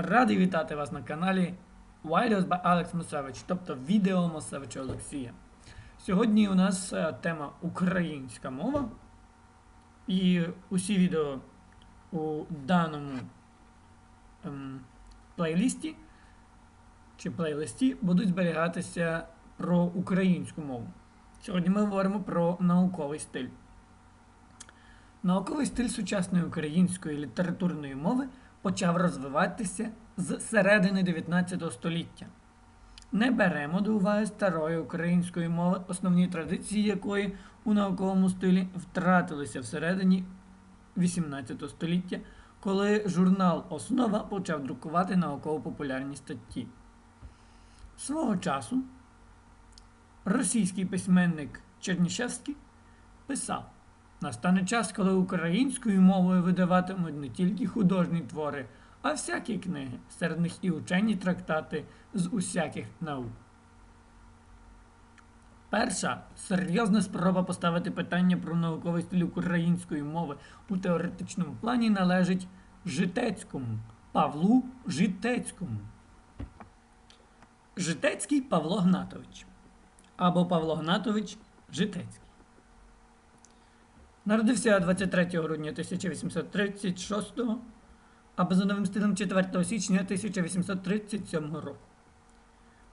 Радий вітати вас на каналі Videos by Alex Мусевич, тобто відео Мусевича Олексія. Сьогодні у нас е, тема українська мова. І усі відео у даному ем, плейлісті чи плейлисті будуть зберігатися про українську мову. Сьогодні ми говоримо про науковий стиль. Науковий стиль сучасної української літературної мови почав розвиватися з середини 19 століття. Не беремо до уваги старої української мови, основні традиції якої у науковому стилі втратилися всередині 18 століття, коли журнал Основа почав друкувати науково-популярні статті. Свого часу російський письменник Чернішевський писав. Настане час, коли українською мовою видаватимуть не тільки художні твори, а всякі книги, серед них і учені трактати з усяких наук. Перша серйозна спроба поставити питання про науковий стиль української мови у теоретичному плані належить Житецькому, Павлу Житецькому. Житецький Павло Гнатович або Павло Гнатович Житецький. Народився 23 грудня 1836 або за новим стилем 4 січня 1837 року.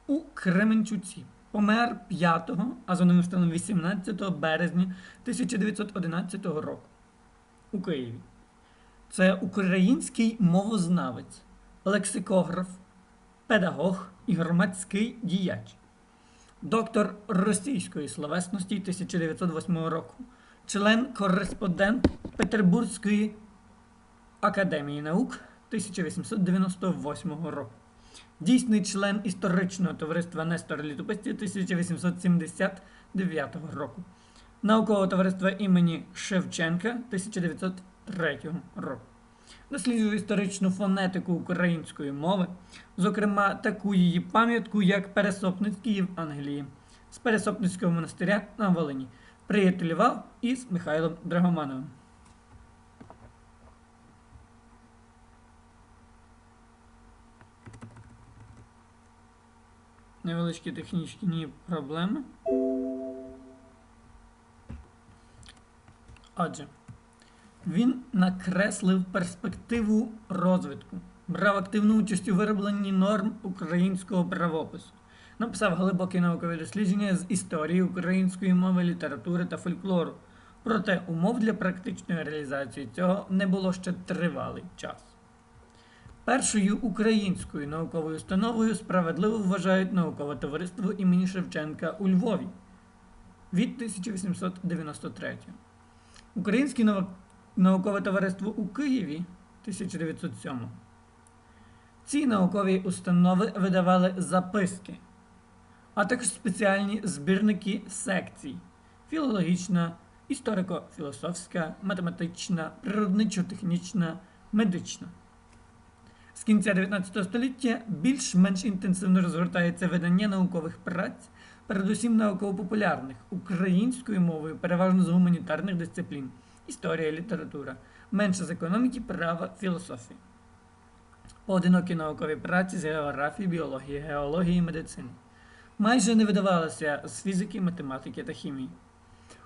У Кременчуці помер 5, а за новим стилем 18 березня 1911 року. У Києві. Це український мовознавець, лексикограф, педагог і громадський діяч, доктор російської словесності 1908 року член-кореспондент Петербурзької академії наук 1898 року. Дійсний член історичного товариства Нестор Літописці 1879 року. Наукового товариства імені Шевченка 1903 року. Досліджував історичну фонетику української мови, зокрема таку її пам'ятку, як Пересопницький Євангеліє з Пересопницького монастиря на Волині приятелював із Михайлом Драгомановим. Невеличкі технічні проблеми. Отже, він накреслив перспективу розвитку, брав активну участь у виробленні норм українського правопису написав глибокі наукові дослідження з історії української мови, літератури та фольклору. Проте умов для практичної реалізації цього не було ще тривалий час. Першою українською науковою установою справедливо вважають наукове товариство імені Шевченка у Львові від 1893. Українське наукове товариство у Києві 1907. Ці наукові установи видавали записки а також спеціальні збірники секцій: філологічна, історико-філософська, математична, природничо-технічна, медична. З кінця 19 століття більш-менш інтенсивно розгортається видання наукових праць, передусім науково-популярних, українською мовою, переважно з гуманітарних дисциплін, історія, література, менше з економіки, права, філософії. Поодинокі наукові праці з географії, біології, геології медицини майже не видавалося з фізики, математики та хімії.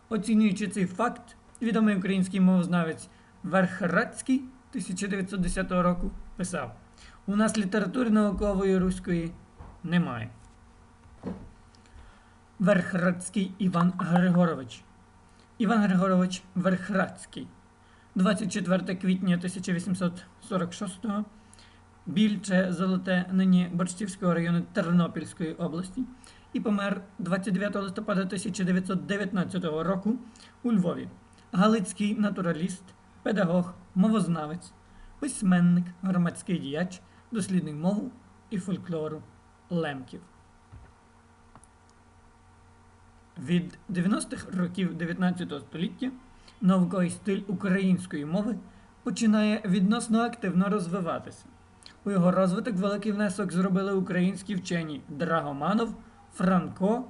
Оцінюючи цей факт, відомий український мовознавець Верхрадський 1910 року писав: У нас літератури наукової руської немає. Верхрадський Іван Григорович. Іван Григорович Верхрадський. 24 квітня 1846 Більче Золоте, нині Борщівського району Тернопільської області, і помер 29 листопада 1919 року у Львові. Галицький натураліст, педагог, мовознавець, письменник, громадський діяч, дослідник мову і фольклору Лемків. Від 90-х років 19 століття науковий стиль української мови починає відносно активно розвиватися. У його розвиток великий внесок зробили українські вчені Драгоманов, Франко,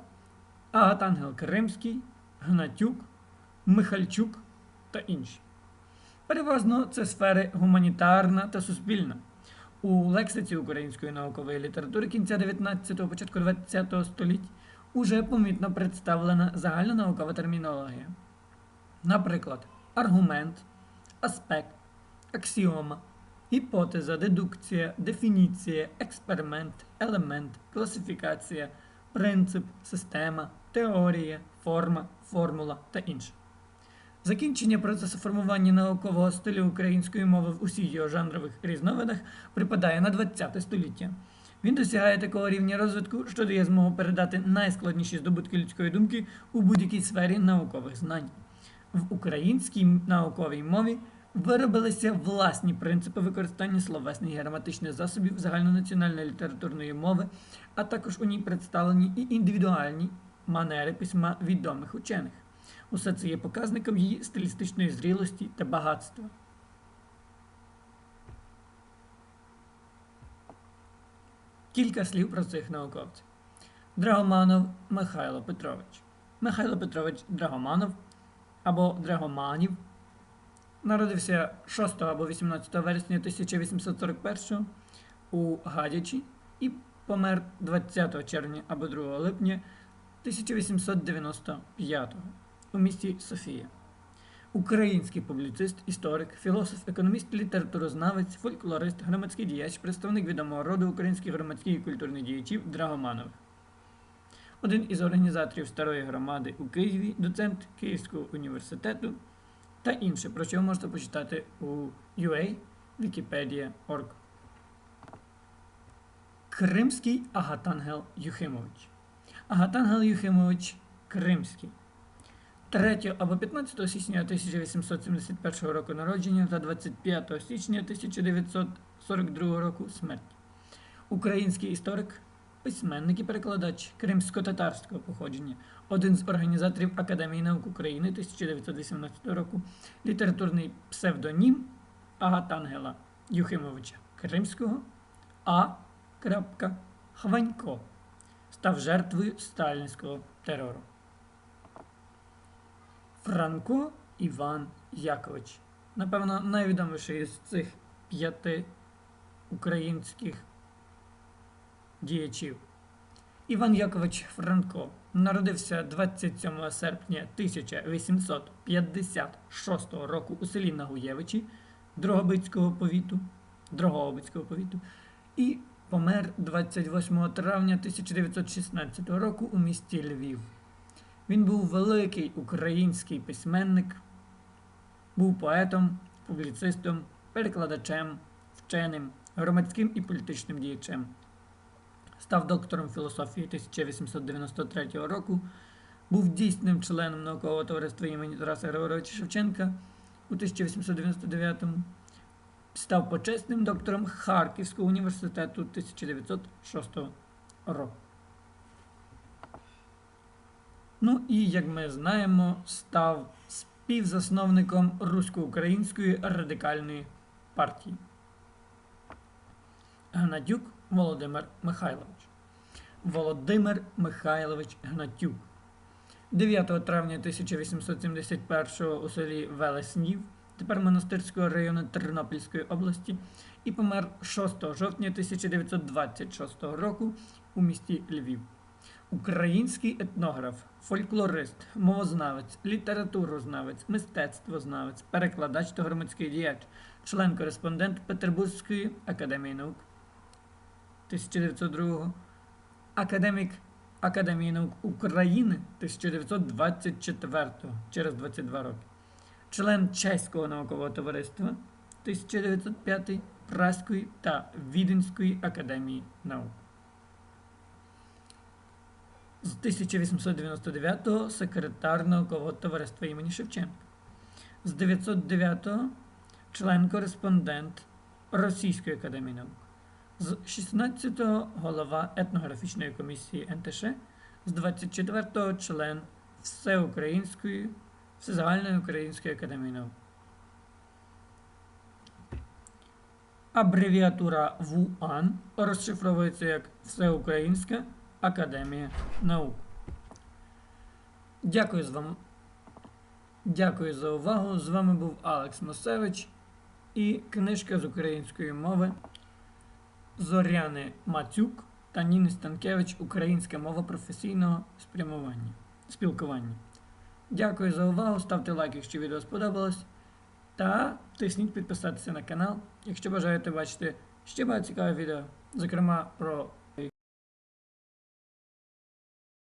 Агатангел Кримський, Гнатюк, Михальчук та інші. Переважно це сфери гуманітарна та суспільна. У лексиці української наукової літератури кінця 19-го, початку 20-го століть уже помітно представлена загальнонаукова термінологія. Наприклад, аргумент, аспект, аксіома, гіпотеза, дедукція, дефініція, експеримент, елемент, класифікація, принцип, система, теорія, форма, формула та інше. Закінчення процесу формування наукового стилю української мови в усіх його жанрових різновидах припадає на ХХ століття. Він досягає такого рівня розвитку, що дає змогу передати найскладніші здобутки людської думки у будь-якій сфері наукових знань. В українській науковій мові виробилися власні принципи використання словесних і граматичних засобів загальнонаціональної літературної мови, а також у ній представлені і індивідуальні манери письма відомих учених. Усе це є показником її стилістичної зрілості та багатства. Кілька слів про цих науковців. Драгоманов Михайло Петрович. Михайло Петрович Драгоманов або Драгоманів народився 6 або 18 вересня 1841 у Гадячі і помер 20 червня або 2 липня 1895 у місті Софія. Український публіцист, історик, філософ, економіст, літературознавець, фольклорист, громадський діяч, представник відомого роду українських громадських і культурних діячів Драгоманових. Один із організаторів старої громади у Києві, доцент Київського університету та інше, про що ви можете почитати у UA Wikipedia.org. Кримський Агатангел Юхимович. Агатангел Юхимович Кримський. 3 або 15 січня 1871 року народження та 25 січня 1942 року смерть. Український історик, письменник і перекладач кримсько-татарського походження, один з організаторів Академії наук України 1918 року, літературний псевдонім Агатангела Юхимовича Кримського А. Хванько став жертвою сталінського терору. Франко Іван Якович. Напевно, найвідоміший з цих п'яти українських діячів. Іван Якович Франко народився 27 серпня 1856 року у селі Нагуєвичі Дрогобицького повіту, Дрогобицького повіту і помер 28 травня 1916 року у місті Львів. Він був великий український письменник, був поетом, публіцистом, перекладачем, вченим, громадським і політичним діячем. Став доктором філософії 1893 року, був дійсним членом наукового товариства імені Тараса Григоровича Шевченка у 1899-му, став почесним доктором Харківського університету 1906 року. Ну і, як ми знаємо, став співзасновником Русько-Української радикальної партії. Гнатюк Володимир Михайлович. Володимир Михайлович Гнатюк. 9 травня 1871-го у селі Велеснів, тепер Монастирського району Тернопільської області, і помер 6 жовтня 1926 року у місті Львів. Український етнограф, фольклорист, мовознавець, літературознавець, мистецтвознавець, перекладач та громадський діяч, член-кореспондент Петербурзької академії наук 1902 академік Академії наук України 1924 через 22 роки, член Чеського наукового товариства 1905 Праської та Віденської академії наук. З 1899-го секретар наукового товариства імені Шевченка. З 909-го член-кореспондент Російської академії наук. З 16-го голова етнографічної комісії НТШ. З 24-го член Всеукраїнської, Всезагальної української академії наук. Абревіатура ВУАН розшифровується як Всеукраїнська Академія наук. Дякую з вами. Дякую за увагу. З вами був Алекс Мосевич і книжка з української мови Зоряни Мацюк та Ніни Станкевич Українська мова професійного спрямування спілкування. Дякую за увагу. Ставте лайк, якщо відео сподобалось. Та тисніть підписатися на канал, якщо бажаєте бачити ще багато цікавих відео, зокрема про